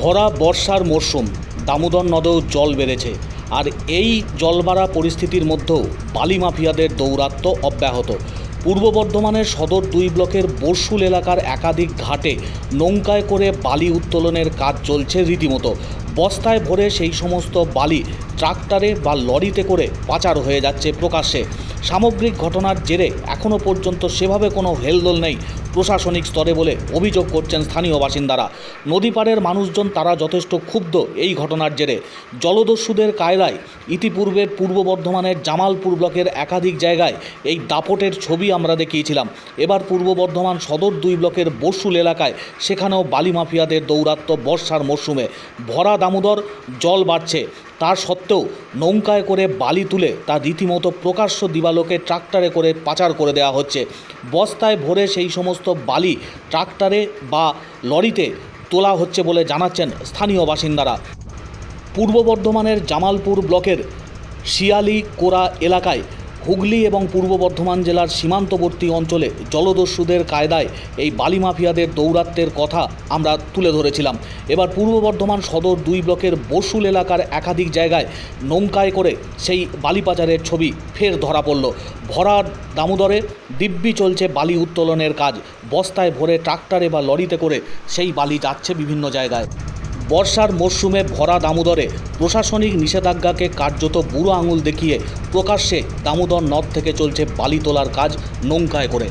ভরা বর্ষার মরশুম, দামোদর নদেও জল বেড়েছে, আর এই জলবাড়া পরিস্থিতির মধ্যেও বালি মাফিয়াদের দৌরাত্ম্য অব্যাহত। পূর্ব বর্ধমানের সদর দুই ব্লকের বর্ষুল এলাকার একাধিক ঘাটে নৌকায় করে বালি উত্তোলনের কাজ চলছে রীতিমতো। বস্তায় ভরে সেই সমস্ত বালি ট্রাক্টরে বা লরিতে করে পাচার হয়ে যাচ্ছে প্রকাশ্যে। সামগ্রিক ঘটনার জেরে এখনও পর্যন্ত সেভাবে কোনো হেলদোল নেই। প্রশাসনিক স্তরে বলে অভিযোগ করছেন স্থানীয় বাসিন্দারা। নদীপাড়ের মানুষজন তারা যথেষ্ট ক্ষুব্ধ এই ঘটনার জেরে। জলদস্যুদের কায়দায় ইতিপূর্বে পূর্ব বর্ধমানের জামালপুর ব্লকের একাধিক জায়গায় এই দাপটের ছবি আমরা দেখিয়েছিলাম। এবার পূর্ব বর্ধমান সদর দুই ব্লকের বসুল এলাকায় সেখানেও বালি মাফিয়াদের দৌরাত্ম্য বর্ষার মরশুমে ভরা দামোদর, জল বাড়ছে। তার সত্ত্বেও নৌকায় করে বালি তুলে তা রীতিমতো প্রকাশ্য দিবালোকে ট্রাক্টরে করে পাচার করে দেওয়া হচ্ছে। বস্তায় ভরে সেই সমস্ত বালি ট্রাক্টরে বা লরিতে তোলা হচ্ছে বলে জানাচ্ছেন স্থানীয় বাসিন্দারা। পূর্ব বর্ধমানের জামালপুর ব্লকের শিয়ালি কোরা এলাকায় হুগলি এবং পূর্ব বর্ধমান জেলার সীমান্তবর্তী অঞ্চলে জলদস্যুদের কায়দায় এই বালি মাফিয়াদের দৌরাত্মের কথা আমরা তুলে ধরেছিলাম। এবার পূর্ব বর্ধমান সদর দুই ব্লকের বসুল এলাকার একাধিক জায়গায় নৌকায় করে সেই বালি পাচারের ছবি ফের ধরা পড়ল। ভরা দামোদরে দিব্যি চলছে বালি উত্তোলনের কাজ। বস্তায় ভরে ট্রাক্টরে বা লরিতে করে সেই বালি যাচ্ছে বিভিন্ন জায়গায়। বর্ষার মরশুমে ভরা দামোদরে প্রশাসনিক নিষেধাজ্ঞাকে কার্যত বুড়ো আঙুল দেখিয়ে প্রকাশ্যে দামোদর নদ থেকে চলছে বালি তোলার কাজ নৌকায় করে।